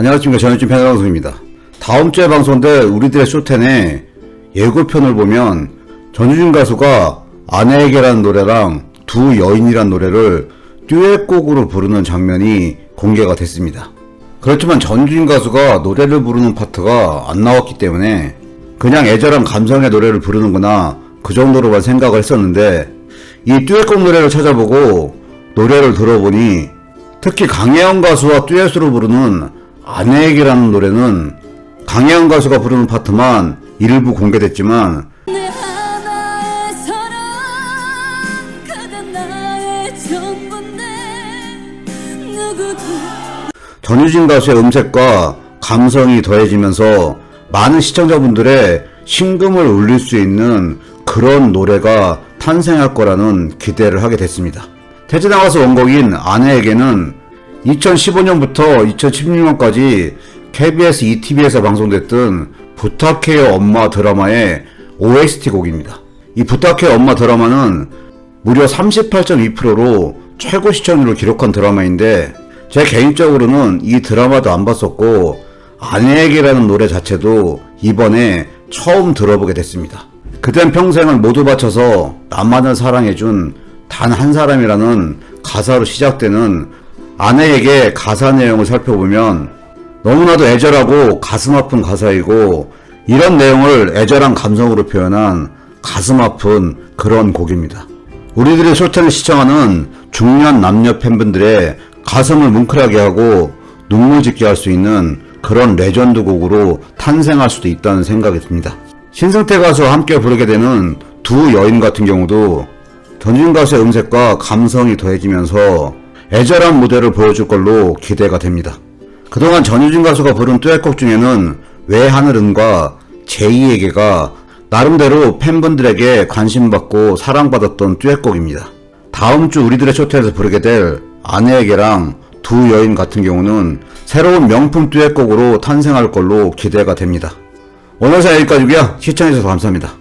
안녕하십니까 전현진 패널방송입니다. 다음 주에 방송될 우리들의 쇼텐의 예고편을 보면 전유진 가수가 아내에게라는 노래랑 두 여인이란 노래를 듀엣곡으로 부르는 장면이 공개가 됐습니다. 그렇지만 전주인 가수가 노래를 부르는 파트가 안 나왔기 때문에 그냥 애절한 감성의 노래를 부르는구나 그 정도로만 생각을 했었는데 이 듀엣곡 노래를 찾아보고 노래를 들어보니 특히 강혜영 가수와 듀엣으로 부르는 아내에게라는 노래는 강혜영 가수가 부르는 파트만 일부 공개됐지만 전유진 가수의 음색과 감성이 더해지면서 많은 시청자분들의 심금을 울릴 수 있는 그런 노래가 탄생할 거라는 기대를 하게 됐습니다. 태진아 가수 원곡인 아내에게는 2015년부터 2016년까지 KBS ETV에서 방송됐던 부탁해요 엄마 드라마의 OST 곡입니다. 이 부탁해요 엄마 드라마는 무려 38.2%로 최고 시청률을 기록한 드라마인데 제 개인적으로는 이 드라마도 안 봤었고 아내에게라는 노래 자체도 이번에 처음 들어보게 됐습니다. 그땐 평생을 모두 바쳐서 나만을 사랑해준 단 한 사람이라는 가사로 시작되는 아내에게 가사 내용을 살펴보면 너무나도 애절하고 가슴 아픈 가사이고 이런 내용을 애절한 감성으로 표현한 가슴 아픈 그런 곡입니다. 우리들의 쇼트를 시청하는 중년 남녀 팬분들의 가슴을 뭉클하게 하고 눈물 짓게 할 수 있는 그런 레전드 곡으로 탄생할 수도 있다는 생각이 듭니다. 신승태 가수와 함께 부르게 되는 두 여인 같은 경우도 전진 가수의 음색과 감성이 더해지면서 애절한 무대를 보여줄 걸로 기대가 됩니다. 그동안 전유진 가수가 부른 듀엣곡 중에는 왜 하늘은과 제2에게가 나름대로 팬분들에게 관심받고 사랑받았던 듀엣곡입니다. 다음 주 우리들의 쇼트에서 부르게 될 아내에게랑 두 여인 같은 경우는 새로운 명품 듀엣곡으로 탄생할 걸로 기대가 됩니다. 오늘 사연 여기까지고요. 시청해주셔서 감사합니다.